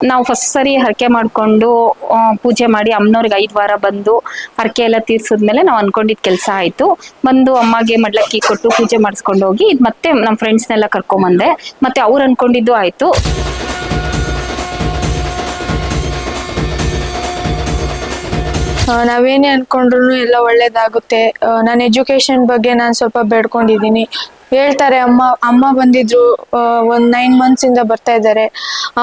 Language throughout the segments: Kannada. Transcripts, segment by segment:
ನಾವು ಫಸ್ಟ್ ಸರಿ ಹರಕೆ ಮಾಡ್ಕೊಂಡು ಪೂಜೆ ಮಾಡಿ ಅಮ್ಮನವ್ರಿಗೆ ಐದು ವಾರ ಬಂದು ಹರಕೆ ಎಲ್ಲ ತೀರ್ಸಿದ್ಮೇಲೆ ನಾವು ಅನ್ಕೊಂಡಿದ್ ಕೆಲಸ ಆಯ್ತು. ಬಂದು ಅಮ್ಮಗೆ ಮಡ್ಲಕ್ಕಿ ಕೊಟ್ಟು ಪೂಜೆ ಮಾಡಿಸ್ಕೊಂಡು ಹೋಗಿ, ಇದ್ ಮತ್ತೆ ನಮ್ಮ ಫ್ರೆಂಡ್ಸ್ನೆಲ್ಲ ಕರ್ಕೊಂಬಂದೆ ಮತ್ತೆ ಅವ್ರು ಅನ್ಕೊಂಡಿದ್ದು ಆಯ್ತು. ನಾವೇನೇ ಅನ್ಕೊಂಡ್ರು ಎಲ್ಲ ಒಳ್ಳೇದಾಗುತ್ತೆ. ನಾನು ಎಜುಕೇಶನ್ ಬಗ್ಗೆ ನಾನು ಸ್ವಲ್ಪ ಬೇಡ್ಕೊಂಡಿದ್ದೀನಿ. ಹೇಳ್ತಾರೆ ಅಮ್ಮ ಅಮ್ಮ ಬಂದಿದ್ರು ಒಂದ್ ನೈನ್ ಮಂತ್ಸ್ ಇಂದ ಬರ್ತಾ ಇದ್ದಾರೆ.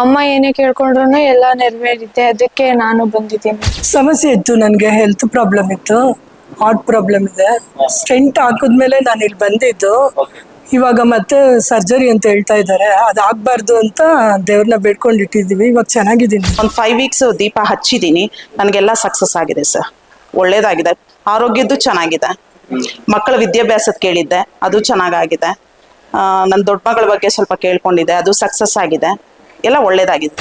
ಅಮ್ಮ ಏನೇ ಕೇಳ್ಕೊಂಡ್ರು ಎಲ್ಲ ನೆರವೇರಿದೆ. ಅದಕ್ಕೆ ನಾನು ಬಂದಿದ್ದೀನಿ. ಸಮಸ್ಯೆ ಇತ್ತು ನನಗೆ ಹೆಲ್ತ್ ಪ್ರಾಬ್ಲಮ್ ಇತ್ತು. ಹಾರ್ಟ್ ಪ್ರಾಬ್ಲಮ್ ಇದೆ. ಸ್ಟೆಂಟ್ ಹಾಕಿದ್ಮೇಲೆ ನಾನು ಇಲ್ಲಿ ಬಂದಿದ್ದು. ಇವಾಗ ಮತ್ತೆ ಸರ್ಜರಿ ಅಂತ ಹೇಳ್ತಾ ಇದ್ದಾರೆ. ಅದಾಗಬಾರ್ದು ಅಂತ ದೇವ್ರನ್ನ ಬೇಡ್ಕೊಂಡು ಇಟ್ಟಿದ್ದೀವಿ. ಇವಾಗ ಚೆನ್ನಾಗಿದ್ದೀನಿ. ಒಂದು ಫೈವ್ ವೀಕ್ಸ್ ದೀಪ ಹಚ್ಚಿದ್ದೀನಿ. ನನಗೆಲ್ಲ ಸಕ್ಸಸ್ ಆಗಿದೆ ಸರ್ ಒಳ್ಳೇದಾಗಿದೆ. ಆರೋಗ್ಯದ್ದು ಚೆನ್ನಾಗಿದೆ. ಮಕ್ಕಳ ವಿದ್ಯಾಭ್ಯಾಸದ ಕೇಳಿದ್ದೆ. ಅದು ಚೆನ್ನಾಗಾಗಿದೆ. ನನ್ನ ದೊಡ್ಡ ಮಗಳ ಬಗ್ಗೆ ಸ್ವಲ್ಪ ಕೇಳ್ಕೊಂಡಿದ್ದೆ. ಅದು ಸಕ್ಸಸ್ ಆಗಿದೆ. ಎಲ್ಲ ಒಳ್ಳೇದಾಗಿದೆ.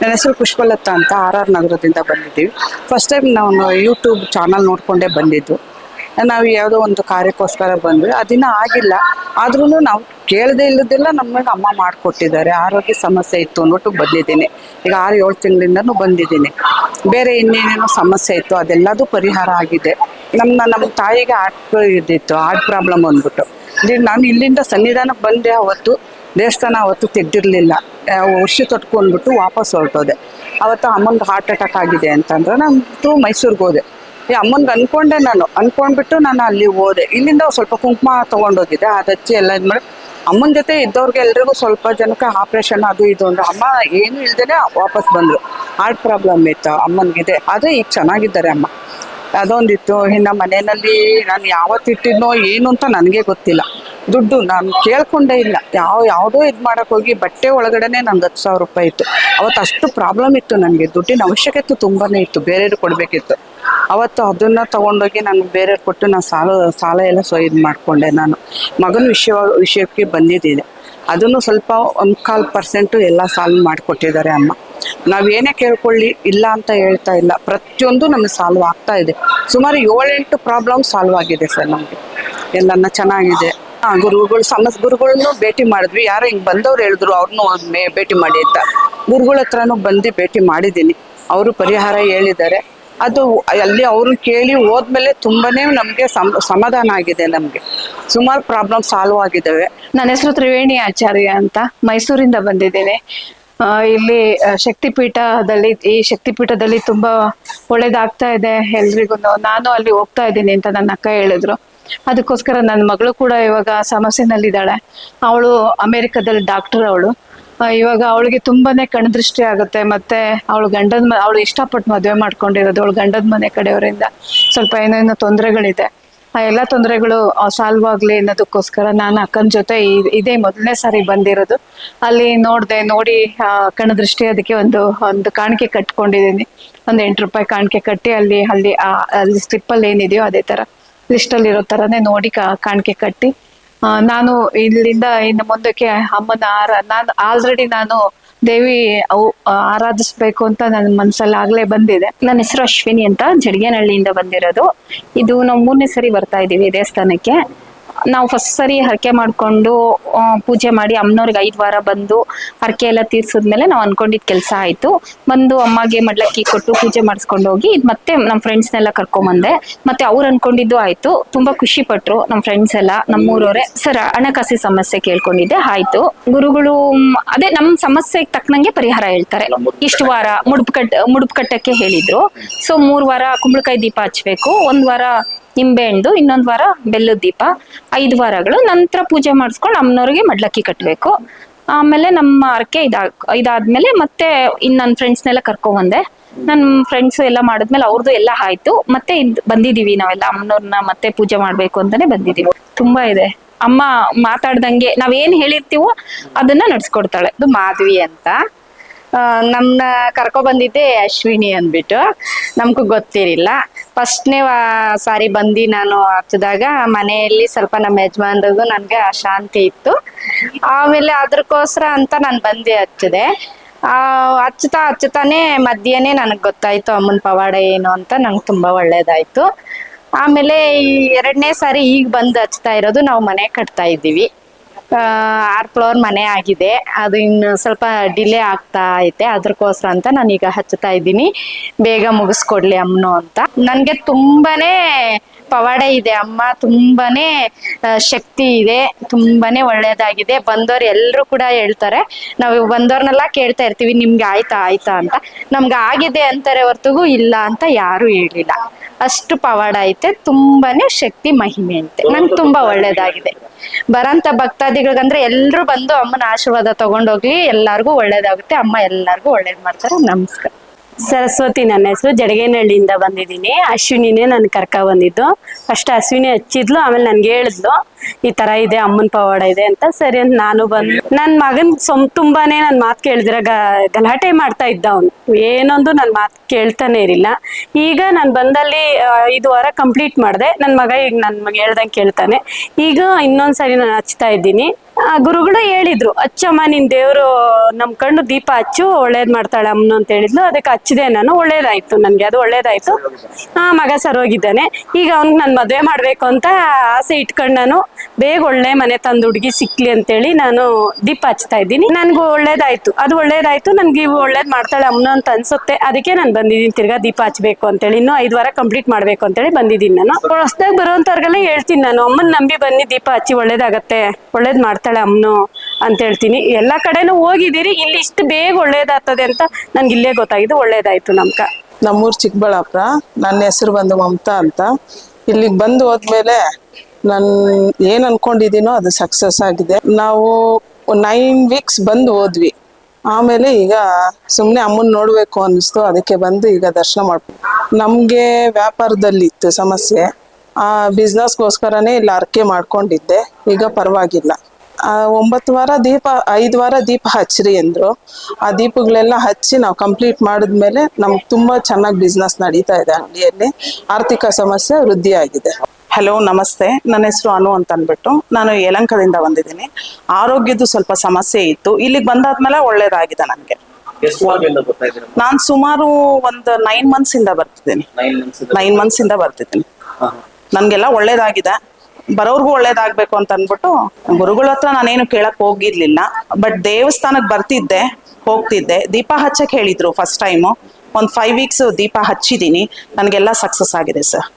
ನನ್ನ ಹೆಸರು ಪುಷ್ಪಲತಾ ಅಂತ ಆರ್ ಆರ್ ನಗರದಿಂದ ಬಂದಿದ್ದೀವಿ. ಫಸ್ಟ್ ಟೈಮ್ ನಾನು ಯೂಟ್ಯೂಬ್ ಚಾನಲ್ ನೋಡಿಕೊಂಡೇ ಬಂದಿದ್ದು. ನಾವು ಯಾವುದೋ ಒಂದು ಕಾರ್ಯಕ್ಕೋಸ್ಕರ ಬಂದ್ವಿ. ಅದಿನ್ನ ಆಗಿಲ್ಲ. ಆದ್ರೂ ನಾವು ಕೇಳದೆ ಇಲ್ಲದೆಲ್ಲ ನಮಗೆ ಅಮ್ಮ ಮಾಡಿಕೊಟ್ಟಿದ್ದಾರೆ. ಆರೋಗ್ಯ ಸಮಸ್ಯೆ ಇತ್ತು ಅಂದ್ಬಿಟ್ಟು ಬಂದಿದ್ದೀನಿ. ಈಗ ಆರು, ಏಳು ತಿಂಗಳಿಂದನು ಬಂದಿದ್ದೀನಿ. ಬೇರೆ ಇನ್ನೇನೇನೋ ಸಮಸ್ಯೆ ಇತ್ತು, ಅದೆಲ್ಲದೂ ಪರಿಹಾರ ಆಗಿದೆ. ನಮ್ಮ ನಮ್ಮ ತಾಯಿಗೆ ಹಾರ್ಟ್ ಇದ್ದಿತ್ತು ಹಾರ್ಟ್ ಪ್ರಾಬ್ಲಮ್ ಅಂದ್ಬಿಟ್ಟು. ನಾನು ಇಲ್ಲಿಂದ ಸನ್ನಿಧಾನಕ್ಕೆ ಬಂದೆ ಅವತ್ತು. ದೇವಸ್ಥಾನ ಅವತ್ತು ತೆಗ್ದಿರಲಿಲ್ಲ. ವರ್ಷ ತೊಟ್ಕೊಂಡ್ಬಿಟ್ಟು ವಾಪಸ್ ಹೊರಟೋದೆ. ಅವತ್ತು ಅಮ್ಮಂದು ಹಾರ್ಟ್ ಅಟ್ಯಾಕ್ ಆಗಿದೆ ಅಂತಂದ್ರೆ ನಾನು ಮೈಸೂರಿಗೆ ಹೋದೆ. ಅಮ್ಮನ್ಗೆ ಅನ್ಕೊಂಡೆ ನಾನು. ಅನ್ಕೊಂಡ್ಬಿಟ್ಟು ನಾನು ಅಲ್ಲಿ ಹೋದೆ. ಇಲ್ಲಿಂದ ಸ್ವಲ್ಪ ಕುಂಕುಮ ತೊಗೊಂಡೋಗಿದ್ದೆ. ಅದು ಹಚ್ಚಿ ಎಲ್ಲ ಇದು ಮಾಡಿ, ಅಮ್ಮನ ಜೊತೆ ಇದ್ದವ್ರಿಗೆ ಎಲ್ರಿಗೂ ಸ್ವಲ್ಪ ಜನಕ್ಕೆ ಆಪ್ರೇಷನ್ ಅದು ಇದು ಅಂದ್ರೆ. ಅಮ್ಮ ಏನು ಇಲ್ದೇನೆ ವಾಪಸ್ ಬಂದರು. ಹಾರ್ಟ್ ಪ್ರಾಬ್ಲಮ್ ಇತ್ತು ಅಮ್ಮನಿಗಿದೆ. ಆದರೆ ಈಗ ಚೆನ್ನಾಗಿದ್ದಾರೆ ಅಮ್ಮ. ಅದೊಂದಿತ್ತು. ಇನ್ನು ಮನೆಯಲ್ಲಿ ನಾನು ಯಾವತ್ತಿಟ್ಟಿದ್ನೋ ಏನು ಅಂತ ನನಗೆ ಗೊತ್ತಿಲ್ಲ. ದುಡ್ಡು ನಾನು ಕೇಳ್ಕೊಂಡೇ ಇಲ್ಲ. ಯಾವ, ಯಾವುದೋ ಇದು ಮಾಡೋಕೆ ಹೋಗಿ ಬಟ್ಟೆ ಒಳಗಡೆನೆ ನಂಗೆ ಹತ್ತು ಸಾವಿರ ರೂಪಾಯಿ ಇತ್ತು. ಅವತ್ತು ಅಷ್ಟು ಪ್ರಾಬ್ಲಮ್ ಇತ್ತು ನನಗೆ. ದುಡ್ಡಿನ ಅವಶ್ಯಕತೆ ತುಂಬಾ ಇತ್ತು. ಬೇರೆಯವ್ರಿಗೆ ಕೊಡಬೇಕಿತ್ತು. ಅವತ್ತು ಅದನ್ನು ತೊಗೊಂಡೋಗಿ ನಾನು ಬೇರೆ ಕೊಟ್ಟು ನಾನು ಸಾಲ ಸಾಲ ಎಲ್ಲ ಸೊ, ಇದು ಮಾಡಿಕೊಂಡೆ ನಾನು. ಮಗನ ವಿಷಯ ವಿಷಯಕ್ಕೆ ಬಂದಿದ್ದಿದೆ. ಅದನ್ನು ಸ್ವಲ್ಪ ಒಂದು ಕಾಲು ಪರ್ಸೆಂಟು ಎಲ್ಲ ಸಾಲ್ವ್ ಮಾಡಿಕೊಟ್ಟಿದ್ದಾರೆ ಅಮ್ಮ. ನಾವೇನೇ ಕೇಳ್ಕೊಳ್ಳಿ, ಇಲ್ಲ ಅಂತ ಹೇಳ್ತಾ ಇಲ್ಲ. ಪ್ರತಿಯೊಂದು ನಮಗೆ ಸಾಲ್ವ್ ಆಗ್ತಾ ಇದೆ. ಸುಮಾರು ಏಳೆಂಟು ಪ್ರಾಬ್ಲಮ್ ಸಾಲ್ವ್ ಆಗಿದೆ ಸರ್ ನಮಗೆ. ಎಲ್ಲನ ಚೆನ್ನಾಗಿದೆ. ಗುರುಗಳು ಸಮಸ್ ಗುರುಗಳನ್ನು ಭೇಟಿ ಮಾಡಿದ್ವಿ. ಯಾರೋ ಹಿಂಗೆ ಬಂದವ್ರು ಹೇಳಿದ್ರು ಅವ್ರನ್ನೂ ಭೇಟಿ ಮಾಡಿ ಅಂತ. ಗುರುಗಳ ಹತ್ರನೂ ಬಂದು ಭೇಟಿ ಮಾಡಿದ್ದೀನಿ. ಅವರು ಪರಿಹಾರ ಹೇಳಿದ್ದಾರೆ. ಅದು ಅಲ್ಲಿ ಅವರು ಕೇಳಿ ಹೋದ್ಮೇಲೆ ತುಂಬಾನೇ ನಮಗೆ ಸಮ, ಸಮಾಧಾನ ಆಗಿದೆ ನಮಗೆ. ಸುಮಾರು ಪ್ರಾಬ್ಲಮ್ ಸಾಲ್ವ್ ಆಗಿದ್ದಾವೆ. ನನ್ನ ಹೆಸರು ತ್ರಿವೇಣಿ ಆಚಾರ್ಯ ಅಂತ ಮೈಸೂರಿಂದ ಬಂದಿದ್ದೇನೆ. ಇಲ್ಲಿ ಶಕ್ತಿಪೀಠದಲ್ಲಿ, ಈ ಶಕ್ತಿಪೀಠದಲ್ಲಿ ತುಂಬಾ ಒಳ್ಳೇದಾಗ್ತಾ ಇದೆ ಎಲ್ರಿಗೂ ನಾನು ಅಲ್ಲಿ ಹೋಗ್ತಾ ಇದ್ದೀನಿ ಅಂತ ನನ್ನ ಅಕ್ಕ ಹೇಳಿದ್ರು. ಅದಕ್ಕೋಸ್ಕರ ನನ್ನ ಮಗಳು ಕೂಡ ಇವಾಗ ಸಮಸ್ಯೆನಲ್ಲಿದ್ದಾಳೆ. ಅವಳು ಅಮೆರಿಕದಲ್ಲಿ ಡಾಕ್ಟರ್ ಅವಳು. ಇವಾಗ ಅವಳಿಗೆ ತುಂಬಾನೇ ಕಣ್ದೃಷ್ಟಿ ಆಗುತ್ತೆ. ಮತ್ತೆ ಅವಳು ಗಂಡನ ಅವಳು ಇಷ್ಟಪಟ್ಟು ಮದುವೆ ಮಾಡ್ಕೊಂಡಿರೋದು. ಅವಳು ಗಂಡದ ಮನೆ ಕಡೆಯವರಿಂದ ಸ್ವಲ್ಪ ಏನೇನೋ ತೊಂದರೆಗಳಿದೆ. ಆ, ಎಲ್ಲ ತೊಂದರೆಗಳು ಸಾಲ್ವ್ ಆಗ್ಲಿ ಅನ್ನೋದಕ್ಕೋಸ್ಕರ ನಾನು ಅಕ್ಕನ ಜೊತೆ ಇದೇ ಮೊದಲನೇ ಸಾರಿ ಬಂದಿರೋದು. ಅಲ್ಲಿ ನೋಡ್ದೆ, ನೋಡಿ ಕಣದೃಷ್ಟಿ ಅದಕ್ಕೆ ಒಂದು ಒಂದು ಕಾಣಿಕೆ ಕಟ್ಕೊಂಡಿದ್ದೀನಿ. ಒಂದು ಎಂಟು ರೂಪಾಯಿ ಕಾಣಿಕೆ ಕಟ್ಟಿ ಅಲ್ಲಿ ಅಲ್ಲಿ ಅಲ್ಲಿ ಸ್ಲಿಪ್ಪಲ್ಲಿ ಏನಿದೆಯೋ ಅದೇ ತರ. ಲಿಸ್ಟಲ್ಲಿ ಇರೋ ತರನೇ ನೋಡಿ ಕಾಣಿಕೆ ಕಟ್ಟಿ. ನಾನು ಇಲ್ಲಿಂದ ಇನ್ನು ಮುಂದಕ್ಕೆ ಅಮ್ಮನ ಆರ, ನಾನು ಆಲ್ರೆಡಿ ನಾನು ದೇವಿ ಅವು ಆರಾಧಿಸ್ಬೇಕು ಅಂತ ನನ್ನ ಮನ್ಸಲ್ಲಿ ಆಗ್ಲೇ ಬಂದಿದೆ. ನನ್ನ ಹೆಸರು ಅಶ್ವಿನಿ ಅಂತ ಜಡಿಗೆನಹಳ್ಳಿಯಿಂದ ಬಂದಿರೋದು. ಇದು ನಾವು ಮೂರನೇ ಸರಿ ಬರ್ತಾ ಇದೀವಿ ದೇವಸ್ಥಾನಕ್ಕೆ. ನಾವು ಫಸ್ಟ್ ಸರಿ ಹರಕೆ ಮಾಡ್ಕೊಂಡು ಪೂಜೆ ಮಾಡಿ ಅಮ್ಮನವ್ರಿಗೆ ಐದು ವಾರ ಬಂದು ಹರಕೆ ಎಲ್ಲ ತೀರ್ಸಿದ್ಮೇಲೆ ನಾವು ಅನ್ಕೊಂಡಿದ್ದ ಕೆಲಸ ಆಯ್ತು. ಬಂದು ಅಮ್ಮಗೆ ಮಡ್ಲಕ್ಕಿ ಕೊಟ್ಟು ಪೂಜೆ ಮಾಡಿಸ್ಕೊಂಡು ಹೋಗಿ, ಇದು ಮತ್ತೆ ನಮ್ಮ ಫ್ರೆಂಡ್ಸ್ನೆಲ್ಲ ಕರ್ಕೊಂಬಂದೆ. ಮತ್ತೆ ಅವ್ರು ಅನ್ಕೊಂಡಿದ್ದು ಆಯ್ತು. ತುಂಬಾ ಖುಷಿ ಪಟ್ರು ನಮ್ಮ ಫ್ರೆಂಡ್ಸ್ ಎಲ್ಲ, ನಮ್ಮೂರವರೇ. ಸರ್ ಹಣಕಾಸಿ ಸಮಸ್ಯೆ ಕೇಳ್ಕೊಂಡಿದ್ದೆ, ಆಯ್ತು. ಗುರುಗಳು ಅದೇ ನಮ್ಮ ಸಮಸ್ಯೆಗೆ ತಕ್ಕನಂಗೆ ಪರಿಹಾರ ಹೇಳ್ತಾರೆ. ಇಷ್ಟು ವಾರ ಮುಡುಪು ಕಟ್, ಮುಡುಪು ಕಟ್ಟಕ್ಕೆ ಹೇಳಿದ್ರು. ಸೊ ಮೂರು ವಾರ ಕುಂಬಳಕಾಯಿ ದೀಪ ಹಚ್ಬೇಕು. ಒಂದು ವಾರ ನಿಂಬೆ ಹಣ್ಣು ಇನ್ನೊಂದ್ ವಾರ ಬೆಲ್ಲದ ದೀಪ, ಐದು ವಾರಗಳು ನಂತರ ಪೂಜೆ ಮಾಡಿಸ್ಕೊಂಡು ಅಮ್ಮನವ್ರಿಗೆ ಮಡ್ಲಕ್ಕಿ ಕಟ್ಟಬೇಕು ಆಮೇಲೆ ನಮ್ಮ ಅರ್ಕೆ ಇದಾ, ಇದಾದ್ಮೇಲೆ ಮತ್ತೆ ಇನ್ನು ನನ್ನ ಫ್ರೆಂಡ್ಸ್ನೆಲ್ಲ ಕರ್ಕೊಂಬಂದೆ. ನನ್ನ ಫ್ರೆಂಡ್ಸ್ ಎಲ್ಲ ಮಾಡಿದ್ಮೇಲೆ ಅವ್ರದ್ದು ಎಲ್ಲ ಆಯ್ತು. ಮತ್ತೆ ಇದ್ ಬಂದಿದೀವಿ ನಾವೆಲ್ಲ ಅಮ್ಮನವ್ರನ್ನ ಮತ್ತೆ ಪೂಜೆ ಮಾಡ್ಬೇಕು ಅಂತಾನೆ ಬಂದಿದೀವಿ. ತುಂಬಾ ಇದೆ. ಅಮ್ಮ ಮಾತಾಡ್ದಂಗೆ ನಾವೇನ್ ಹೇಳಿರ್ತೀವೋ ಅದನ್ನ ನಡ್ಸ್ಕೊಡ್ತಾಳೆ. ಇದು ಮಾಧವಿ ಅಂತ. ನಮ್ನ ಕರ್ಕೊ ಬಂದಿದ್ದೆ ಅಶ್ವಿನಿ ಅಂದ್ಬಿಟ್ಟು. ನಮ್ಗೂ ಗೊತ್ತಿರಿಲ್ಲ ಫಸ್ಟ್ನೇ ಸಾರಿ ಬಂದು ನಾನು ಹಚ್ಚಿದಾಗ ಮನೆಯಲ್ಲಿ ಸ್ವಲ್ಪ ನಮ್ಮ ಯಜಮಾನ್ರಿಗೂ ನನಗೆ ಅಶಾಂತಿ ಇತ್ತು. ಆಮೇಲೆ ಅದಕ್ಕೋಸ್ಕರ ಅಂತ ನಾನು ಬಂದು ಹಚ್ಚಿದೆ. ಹಚ್ತಾ ಹಚ್ಚುತ್ತಾನೆ ಮಧ್ಯನೇ ನನಗೆ ಗೊತ್ತಾಯ್ತು ಅಮ್ಮನ ಪವಾಡ ಏನು ಅಂತ ನಂಗೆ ತುಂಬ ಒಳ್ಳೇದಾಯ್ತು. ಆಮೇಲೆ ಈ ಎರಡನೇ ಸಾರಿ ಈಗ ಬಂದು ಹಚ್ತಾ ಇರೋದು ನಾವು ಮನೆ ಕಟ್ತಾ ಇದ್ದೀವಿ. ಆರು ಫ್ಲೋರ್ ಮನೆ ಆಗಿದೆ. ಅದು ಇನ್ನು ಸ್ವಲ್ಪ ಡಿಲೇ ಆಗ್ತಾ ಐತೆ. ಅದಕ್ಕೋಸ್ಕರ ಅಂತ ನಾನೀಗ ಹಚ್ಚುತ್ತಾ ಇದ್ದೀನಿ. ಬೇಗ ಮುಗಿಸ್ಕೊಡ್ಲಿ ಅಮ್ಮನು ಅಂತ. ನನಗೆ ತುಂಬಾನೇ ಪವಾಡ ಇದೆ ಅಮ್ಮ. ತುಂಬಾನೇ ಶಕ್ತಿ ಇದೆ. ತುಂಬಾನೇ ಒಳ್ಳೇದಾಗಿದೆ. ಬಂದವ್ರು ಎಲ್ಲರೂ ಕೂಡ ಹೇಳ್ತಾರೆ. ನಾವು ಬಂದವ್ರನ್ನೆಲ್ಲ ಕೇಳ್ತಾ ಇರ್ತೀವಿ, ನಿಮ್ಗೆ ಆಯ್ತಾ ಆಯ್ತಾ ಅಂತ. ನಮ್ಗೆ ಆಗಿದೆ ಅಂತಾರೆ ಹೊರತುಗೂ ಇಲ್ಲ ಅಂತ ಯಾರು ಹೇಳಿಲ್ಲ. ಅಷ್ಟು ಪವಾಡ ಐತೆ. ತುಂಬಾನೇ ಶಕ್ತಿ, ಮಹಿಮೆ ಅಂತೆ ನಂಗೆ ತುಂಬಾ ಒಳ್ಳೇದಾಗಿದೆ. ಬರಂತ ಭಕ್ತಾದಿಗಳಿಗಂದ್ರೆ ಎಲ್ರು ಬಂದು ಅಮ್ಮನ ಆಶೀರ್ವಾದ ತಗೊಂಡೋಗ್ಲಿ ಎಲ್ಲಾರ್ಗೂ ಒಳ್ಳೇದಾಗುತ್ತೆ. ಅಮ್ಮ ಎಲ್ಲಾರ್ಗೂ ಒಳ್ಳೇದ್ ಮಾಡ್ತಾರೆ. ನಮಸ್ಕಾರ. ಸರಸ್ವತಿ ನನ್ನ ಹೆಸರು, ಜಡಗೇನಹಳ್ಳಿಯಿಂದ ಬಂದಿದ್ದೀನಿ. ಅಶ್ವಿನಿನೇ ನನ್ನ ಕರ್ಕ ಬಂದಿದ್ದು. ಫಸ್ಟ್ ಅಶ್ವಿನಿ ಹಚ್ಚಿದ್ಲು, ಆಮೇಲೆ ನನ್ಗೆ ಹೇಳಿದ್ಲು, ಈ ತರ ಇದೆ, ಅಮ್ಮನ ಪವಾಡ ಇದೆ ಅಂತ. ಸರಿ ಅಂತ ನಾನು ಬಂದು ನನ್ನ ಮಗನ್ ಸೊಮ್, ತುಂಬಾನೇ ನನ್ನ ಮಾತು ಕೇಳಿದ್ರೆ ಗಲಾಟೆ ಮಾಡ್ತಾ ಇದ್ದ ಅವನು. ಏನೊಂದು ನನ್ನ ಮಾತು ಕೇಳ್ತಾನೆ ಇರಲಿಲ್ಲ. ಈಗ ನಾನು ಬಂದಲ್ಲಿ ಐದು ವಾರ ಕಂಪ್ಲೀಟ್ ಮಾಡಿದೆ. ನನ್ನ ಮಗ ಈಗ ನನ್ನ ಮಗ ಹೇಳ್ದಂಗೆ ಕೇಳ್ತಾನೆ. ಈಗ ಇನ್ನೊಂದ್ಸರಿ ನಾನು ಹಚ್ತಾ ಇದ್ದೀನಿ. ಆ, ಗುರುಗಳು ಹೇಳಿದ್ರು, ಅಚ್ಚಮ್ಮ, ನಿನ್ ದೇವ್ರು ನಮ್ ಕಣ್ಣು ದೀಪ ಹಚ್ಚು, ಒಳ್ಳೇದ್ ಮಾಡ್ತಾಳೆ ಅಮ್ಮನು ಅಂತ ಹೇಳಿದ್ಲು. ಅದಕ್ಕೆ ಹಚ್ಚಿದೆ ನಾನು, ಒಳ್ಳೇದಾಯ್ತು ನನ್ಗೆ, ಅದು ಒಳ್ಳೇದಾಯ್ತು. ಆ, ಮಗ ಸರೋಗಿದ್ದಾನೆ. ಈಗ ಅವ್ನಿಗೆ ನಾನು ಮದ್ವೆ ಮಾಡ್ಬೇಕು ಅಂತ ಆಸೆ ಇಟ್ಕೊಂಡು ನಾನು ಬೇಗ ಒಳ್ಳೆ ಮನೆ ತಂದು ಹುಡುಗಿ ಸಿಕ್ಲಿ ಅಂತೇಳಿ ನಾನು ದೀಪ ಹಚ್ತಾ ಇದ್ದೀನಿ. ನನ್ಗೂ ಒಳ್ಳೇದಾಯ್ತು, ಅದು ಒಳ್ಳೇದಾಯ್ತು, ನನ್ಗೆ ಇವು ಒಳ್ಳೇದ್ ಮಾಡ್ತಾಳೆ ಅಮ್ಮನು ಅಂತ ಅನ್ಸುತ್ತೆ. ಅದಕ್ಕೆ ನಾನು ಬಂದಿದ್ದೀನಿ, ತಿರ್ಗಾ ದೀಪ ಹಚ್ಬೇಕು ಅಂತೇಳಿ, ಇನ್ನೂ ಐದು ವಾರ ಕಂಪ್ಲೀಟ್ ಮಾಡ್ಬೇಕು ಅಂತೇಳಿ ಬಂದಿದ್ದೀನಿ ನಾನು. ಹೊಸ್ದಾಗ ಬರುವಂತವ್ರಿಗೆಲ್ಲ ಹೇಳ್ತೀನಿ ನಾನು, ಅಮ್ಮನ್ ನಂಬಿ ಬನ್ನಿ ದೀಪ ಹಚ್ಚಿ ಒಳ್ಳೇದಾಗತ್ತೆ, ಒಳ್ಳೇದ್ ಮಾಡ್ತಾಳೆ ಅಮ್ಮನು ಅಂತ ಹೇಳ್ತೀನಿ. ಎಲ್ಲ ಕಡೆನೂ ಹೋಗಿದ್ದೀರಿ, ಇಲ್ಲಿ ಇಷ್ಟು ಬೇಗ ಒಳ್ಳೇದಾಗ್ತದೆ ಅಂತ ನನ್ಗೆ ಇಲ್ಲೇ ಗೊತ್ತಾಗಿದ್ದು ಒಳ್ಳೇದಾಯ್ತು ನಮ್ಕ ನಮ್ಮೂರು ಚಿಕ್ಕಬಳ್ಳಾಪುರ, ನನ್ನ ಹೆಸರು ಬಂದು ಮಮತಾ ಅಂತ. ಇಲ್ಲಿಗೆ ಬಂದು ಹೋದ್ಮೇಲೆ ನಾನು ಏನು ಅನ್ಕೊಂಡಿದ್ದೀನೋ ಅದು ಸಕ್ಸಸ್ ಆಗಿದೆ. ನಾವು ನೈನ್ ವೀಕ್ಸ್ ಬಂದು ಹೋದ್ವಿ. ಆಮೇಲೆ ಈಗ ಸುಮ್ಮನೆ ಅಮ್ಮನ ನೋಡಬೇಕು ಅನ್ನಿಸ್ತು, ಅದಕ್ಕೆ ಬಂದು ಈಗ ದರ್ಶನ ಮಾಡ್ಬೋದು ನಮಗೆ ವ್ಯಾಪಾರದಲ್ಲಿ ಇತ್ತು ಸಮಸ್ಯೆ. ಆ ಬಿಸ್ನೆಸ್ಗೋಸ್ಕರನೇ ಇಲ್ಲಿ ಅರ್ಕೆ ಮಾಡ್ಕೊಂಡಿದ್ದೆ, ಈಗ ಪರವಾಗಿಲ್ಲ. ಒಂಬತ್ತು ವಾರ ದೀಪ ಐದು ವಾರ ದೀಪ ಹಚ್ಚಿರಿ ಅಂದ್ರು. ಆ ದೀಪಗಳೆಲ್ಲ ಹಚ್ಚಿ ನಾವು ಕಂಪ್ಲೀಟ್ ಮಾಡಿದ್ಮೇಲೆ ನಮ್ಗೆ ತುಂಬಾ ಚೆನ್ನಾಗಿ ಬಿಸ್ನೆಸ್ ನಡೀತಾ ಇದೆ ಅಂಗಡಿಯಲ್ಲಿ. ಆರ್ಥಿಕ ಸಮಸ್ಯೆ ವೃದ್ಧಿ ಆಗಿದೆ. ಹಲೋ ನಮಸ್ತೆ. ನನ್ನ ಹೆಸರು ಅನು ಅಂತ ಅಂದ್ಬಿಟ್ಟು ನಾನು ಯಲಂಕದಿಂದ ಬಂದಿದ್ದೀನಿ. ಆರೋಗ್ಯದ್ದು ಸ್ವಲ್ಪ ಸಮಸ್ಯೆ ಇತ್ತು. ಇಲ್ಲಿಗೆ ಬಂದಾದ್ಮೇಲೆ ಒಳ್ಳೇದಾಗಿದೆ ನನಗೆ. ನಾನು ಸುಮಾರು ಒಂದು ನೈನ್ ಮಂತ್ಸ್ ಇಂದ ಬರ್ತಿದ್ದೀನಿ. ನೈನ್ ಮಂತ್ಸ್ ಇಂದ ಬರ್ತಿದ್ದೀನಿ. ನನ್ಗೆಲ್ಲ ಒಳ್ಳೇದಾಗಿದೆ. ಬರೋರ್ಗು ಒಳ್ಳೇದಾಗ್ಬೇಕು ಅಂತ ಅನ್ಬಿಟ್ಟು ಗುರುಗಳ ಹತ್ರ ನಾನೇನು ಕೇಳಕ್ ಹೋಗಿರ್ಲಿಲ್ಲ. ಬಟ್ ದೇವಸ್ಥಾನಕ್ ಬರ್ತಿದ್ದೆ ಹೋಗ್ತಿದ್ದೆ. ದೀಪ ಹಚ್ಚಕ್ ಹೇಳಿದ್ರು ಫಸ್ಟ್ ಟೈಮು ಒಂದ್ ಫೈವ್ ವೀಕ್ಸ್ ದೀಪ ಹಚ್ಚಿದೀನಿ. ನನಗೆಲ್ಲ ಸಕ್ಸಸ್ ಆಗಿದೆ ಸರ್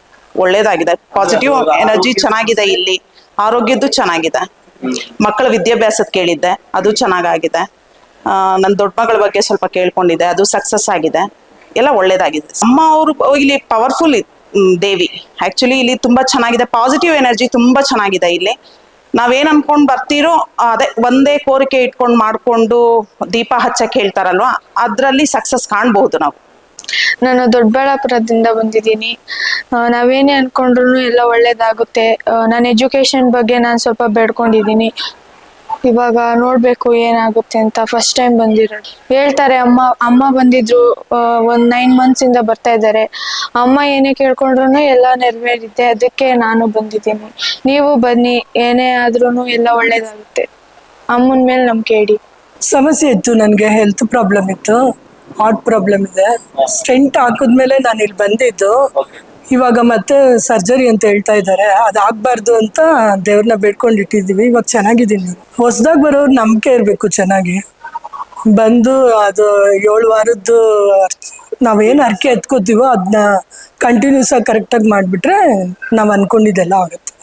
ಒಳ್ಳೇದಾಗಿದೆ. ಪಾಸಿಟಿವ್ ಎನರ್ಜಿ ಚೆನ್ನಾಗಿದೆ ಇಲ್ಲಿ. ಆರೋಗ್ಯದ್ದು ಚೆನ್ನಾಗಿದೆ. ಮಕ್ಕಳ ವಿದ್ಯಾಭ್ಯಾಸದ ಕೇಳಿದ್ದೆ. ಅದು ಚೆನ್ನಾಗಾಗಿದೆ. ನನ್ನ ದೊಡ್ಡ ಮಗಳ ಬಗ್ಗೆ ಸ್ವಲ್ಪ ಕೇಳ್ಕೊಂಡಿದ್ದೆ. ಅದು ಸಕ್ಸಸ್ ಆಗಿದೆ. ಎಲ್ಲ ಒಳ್ಳೇದಾಗಿದೆ. ಅಮ್ಮ ಅವರು ಇಲ್ಲಿ ಪವರ್ಫುಲ್ ದೇವಿ. ಆಕ್ಚುಲಿ ಇಲ್ಲಿ ತುಂಬಾ ಚೆನ್ನಾಗಿದೆ. ಪಾಸಿಟಿವ್ ಎನರ್ಜಿ ತುಂಬಾ ಚೆನ್ನಾಗಿದೆ ಇಲ್ಲಿ. ನಾವೇನ್ ಅನ್ಕೊಂಡ್ ಬರ್ತೀರೋ, ಅದೇ ಒಂದೇ ಕೋರಿಕೆ ಇಟ್ಕೊಂಡು ಮಾಡ್ಕೊಂಡು ದೀಪ ಹಚ್ಚಕ್ ಹೇಳ್ತಾರಲ್ವಾ, ಅದ್ರಲ್ಲಿ ಸಕ್ಸಸ್ ಕಾಣಬಹುದು ನಾವು. ನಾನು ದೊಡ್ಡಬಳ್ಳಾಪುರದಿಂದ ಬಂದಿದ್ದೀನಿ. ನಾವೇನೇ ಅನ್ಕೊಂಡ್ರು ಎಲ್ಲ ಒಳ್ಳೇದಾಗುತ್ತೆ. ನಾನು ಎಜುಕೇಶನ್ ಬಗ್ಗೆ ನಾನು ಸ್ವಲ್ಪ ಬೇಡ್ಕೊಂಡಿದ್ದೀನಿ. ಇವಾಗ ನೋಡ್ಬೇಕು ಏನಾಗುತ್ತೆ ಅಂತ ಫಸ್ಟ್ ಟೈಮ್ ಬಂದಿರೋದು ಹೇಳ್ತಾರೆ ಅಮ್ಮ ಅಮ್ಮ ಬಂದಿದ್ರು ಒಂದ್ ನೈನ್ ಮಂತ್ಸ್ ಇಂದ ಬರ್ತಾ ಇದ್ದಾರೆ. ಅಮ್ಮ ಏನೇ ಕೇಳ್ಕೊಂಡ್ರು ಎಲ್ಲ ನೆರವೇರಿದ್ದೆ ಅದಕ್ಕೆ ನಾನು ಬಂದಿದ್ದೀನಿ. ನೀವು ಬನ್ನಿ ಏನೇ ಆದ್ರೂ ಎಲ್ಲ ಒಳ್ಳೇದಾಗುತ್ತೆ. ಅಮ್ಮನ ಮೇಲೆ ನಂಬಿಕೆ ಇಡಿ. ಸಮಸ್ಯೆ ಇತ್ತು ನನಗೆ ಹೆಲ್ತ್ ಪ್ರಾಬ್ಲಮ್ ಇತ್ತು ಹಾರ್ಟ್ ಪ್ರಾಬ್ಲಮ್ ಇದೆ. ಸ್ಟೆಂಟ್ ಹಾಕಿದ್ಮೇಲೆ ನಾನು ಇಲ್ಲಿ ಬಂದಿದ್ದು ಇವಾಗ ಮತ್ತೆ ಸರ್ಜರಿ ಅಂತ ಹೇಳ್ತಾ ಇದ್ದಾರೆ. ಅದಾಗಬಾರ್ದು ಅಂತ ದೇವ್ರನ್ನ ಬೇಡ್ಕೊಂಡು ಇಟ್ಟಿದ್ದೀವಿ ಇವಾಗ ಚೆನ್ನಾಗಿದ್ದೀನಿ. ಹೊಸದಾಗಿ ಬರೋರು ನಂಬಿಕೆ ಇರಬೇಕು ಚೆನ್ನಾಗಿ. ಬಂದು ಅದು ಏಳು ವಾರದ್ದು ನಾವೇನು ಅರ್ಕೆ ಎತ್ಕೋತೀವೋ ಅದನ್ನ ಕಂಟಿನ್ಯೂಸ್ ಆಗಿ ಕರೆಕ್ಟಾಗಿ ಮಾಡಿಬಿಟ್ರೆ ನಾವು ಅನ್ಕೊಂಡಿದ್ದೆಲ್ಲ ಆಗುತ್ತೆ.